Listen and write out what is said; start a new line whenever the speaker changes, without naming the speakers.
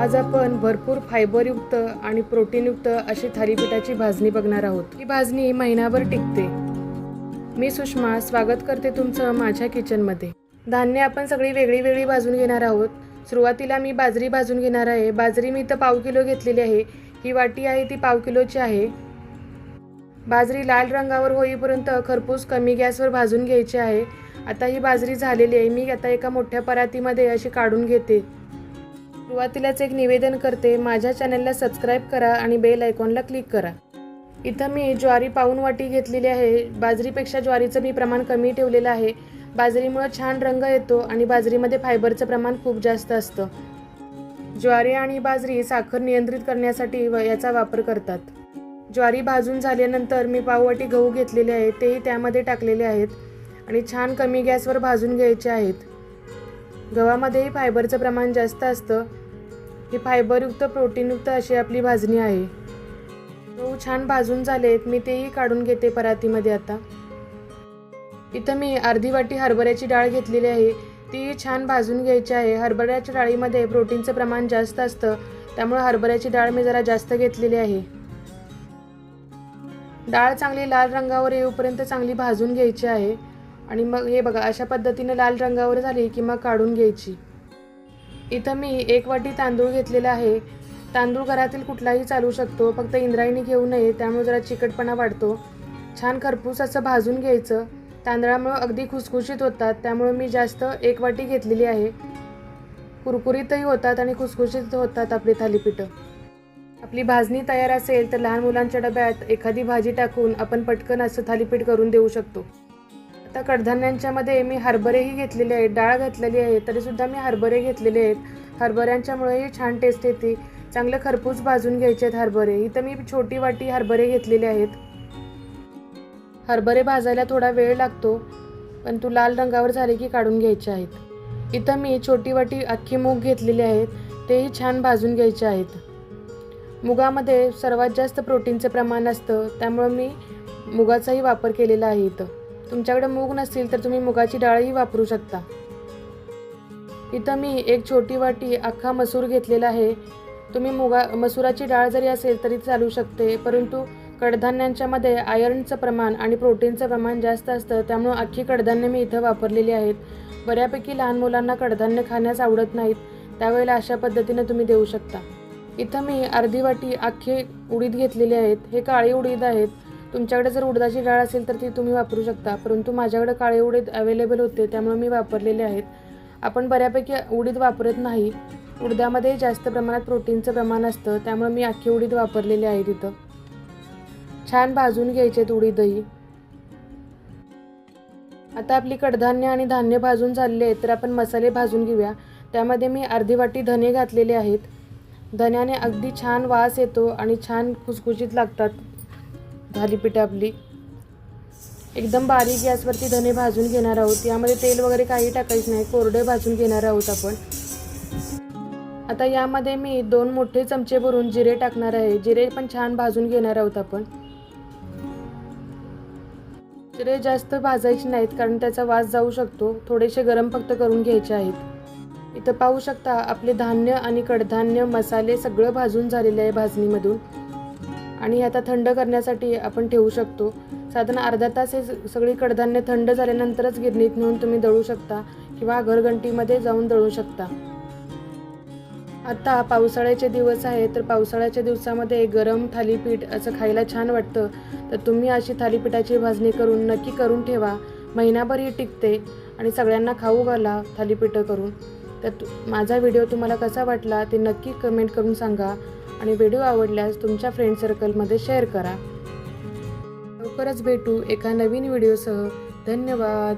आज आपण भरपूर फायबरयुक्त आणि प्रोटीनयुक्त अशी थालीपीठाची भाजणी बघणार आहोत. ही भाजणी महिनाभर टिकते. मी सुषमा स्वागत करते तुमचं माझ्या किचनमध्ये. धान्य आपण सगळी वेगळी वेगळी भाजून घेणार आहोत. सुरुवातीला मी बाजरी भाजून घेणार आहे. बाजरी मी इथं पाव किलो घेतलेली आहे. ही वाटी आहे ती पाव किलोची आहे. बाजरी लाल रंगावर होईपर्यंत खरपूस कमी गॅसवर भाजून घ्यायची आहे. आता ही बाजरी झालेली आहे. मी आता एका मोठ्या परातीमध्ये अशी काढून घेते. सुरुवातीलाच एक निवेदन करते माझ्या चॅनलला सबस्क्राईब करा आणि बेल आयकॉनला क्लिक करा. इथं मी ज्वारी पाऊन वाटी घेतलेली आहे. बाजरीपेक्षा ज्वारीचं मी प्रमाण कमी ठेवलेलं आहे. बाजरीमुळं छान रंग येतो आणि बाजरीमध्ये फायबरचं प्रमाण खूप जास्त असतं. ज्वारी आणि बाजरी साखर नियंत्रित करण्यासाठी व याचा वापर करतात. ज्वारी भाजून झाल्यानंतर मी पाववाटी गहू घेतलेले आहेत तेही त्यामध्ये टाकलेले आहेत आणि छान कमी गॅसवर भाजून घ्यायचे आहेत. गव्हामध्येही फायबरचं प्रमाण जास्त असतं. ही फायबरयुक्त प्रोटीनयुक्त अशी आपली भाजणी आहे. गहू छान भाजून झालेत मी तेही काढून घेते परातीमध्ये आता. इथं मी अर्धी वाटी हरभऱ्याची डाळ घेतलेली आहे तीही छान भाजून घ्यायची आहे. हरभऱ्याच्या डाळीमध्ये प्रोटीनचं प्रमाण जास्त असतं त्यामुळे हरभऱ्याची डाळ मी जरा जास्त घेतलेली आहे. डाळ चांगली लाल रंगावर येऊपर्यंत चांगली भाजून घ्यायची आहे. आणि मग हे बघा अशा पद्धतीने लाल रंगावर झाली की मग काढून घ्यायची. इथं मी एक वाटी तांदूळ घेतलेला आहे. तांदूळ घरातील कुठलाही चालू शकतो फक्त इंद्रायणी घेऊ नये त्यामुळे जरा चिकटपणा वाढतो. छान खरपूस असं भाजून घ्यायचं. तांदळामुळं अगदी खुसखुशीत होतात त्यामुळे मी जास्त एक वाटी घेतलेली आहे. कुरकुरीतही होतात आणि खुसखुशीत होतात आपली थालीपीठं. आपली भाजणी तयार असेल तर लहान मुलांच्या डब्यात एखादी भाजी टाकून आपण पटकन असं थालीपीठ करून देऊ शकतो. आता कडधान्यांच्यामध्ये मी हरभरेही घेतलेले आहेत डाळ घातलेली आहे तरीसुद्धा मी हरभरे घेतलेले आहेत. हरभऱ्यांच्यामुळेही छान टेस्ट येते. चांगले खरपूस भाजून घ्यायचे आहेत हरभरे. इथं मी छोटी वाटी हरभरे घेतलेले आहेत. हरभरे भाजायला थोडा वेळ लागतो पण तू लाल रंगावर झाले की काढून घ्यायचे आहेत. इथं मी छोटी वाटी अख्खी मूग घेतलेली आहेत तेही छान भाजून घ्यायचे आहेत. मुगामध्ये सर्वात जास्त प्रोटीनचं प्रमाण असतं त्यामुळं मी मुगाचाही वापर केलेला आहे इथं. तुमच्याकडे मूग नसतील तर तुम्ही मुगाची डाळही वापरू शकता. इथं मी एक छोटी वाटी अख्खा मसूर घेतलेला आहे. तुम्ही मुगा मसुराची डाळ जरी असेल तरी चालू शकते परंतु कडधान्यांच्यामध्ये आयर्नचं प्रमाण आणि प्रोटीनचं प्रमाण जास्त असतं त्यामुळं अख्खी कडधान्य मी इथं वापरलेली आहेत. बऱ्यापैकी लहान मुलांना कडधान्य खाण्यास आवडत नाहीत त्यावेळेला अशा पद्धतीने तुम्ही देऊ शकता. इथं मी अर्धी वाटी अख्खे उडीद घेतलेले आहेत. हे काळी उडीद आहेत. तुमच्याकडे जर उडदाची डाळ असेल तर ती तुम्ही वापरू शकता परंतु माझ्याकडे काळे उडीद अवेलेबल होते त्यामुळे मी वापरलेले आहेत. आपण बऱ्यापैकी उडीद वापरत नाही. उडद्यामध्ये जास्त प्रमाणात प्रोटीनचं प्रमाण असतं त्यामुळे मी अख्खी उडीद वापरलेले आहे तिथं छान भाजून घ्यायचे उडीदही. आता आपली कडधान्य आणि धान्य भाजून झालेले आहेत तर आपण मसाले भाजून घेऊया. त्यामध्ये मी अर्धी वाटी धने घातलेले आहेत. धन्याने अगदी छान वास येतो आणि छान खुसखुशीत लागतात. थालीपीठ आपली एकदम बारीक गॅसवरती धने भाजून घेणार आहोत. यामध्ये तेल वगैरे काही टाकायचं नाही. कोरडे भाजून घेणार आहोत आपण. आता यामध्ये मी दोन मोठे चमचे भरून जिरे टाकणार आहे. जिरे पण छान भाजून घेणार आहोत आपण. जिरे जास्त भाजायचे नाहीत कारण त्याचा वास जाऊ शकतो. थोडेसे गरम फक्त करून घ्यायचे आहेत. इथं पाहू शकता आपले धान्य आणि कडधान्य मसाले सगळं भाजून झालेले आहे भाजणीमधून. आणि आता थंड करण्यासाठी आपण ठेवू शकतो. साधारण अर्धा तास हे सगळी कडधान्य थंड झाल्यानंतरच गिरणीत नेऊन तुम्ही दळू शकता किंवा घरघंटीमध्ये जाऊन दळू शकता. आत्ता पावसाळ्याचे दिवस आहे तर पावसाळ्याच्या दिवसामध्ये गरम थालीपीठ असं खायला छान वाटतं. तर तुम्ही अशी थालीपीठाची भाजणी करून नक्की करून ठेवा. महिनाभर ही टिकते आणि सगळ्यांना खाऊ घाला थालीपीठं करून. तर तु माझा व्हिडिओ तुम्हाला कसा वाटला ते नक्की कमेंट करून सांगा. आणि व्हिडिओ आवडल्यास तुमच्या फ्रेंड सर्कलमध्ये शेअर करा. लवकरच भेटू एका नवीन व्हिडिओसह धन्यवाद.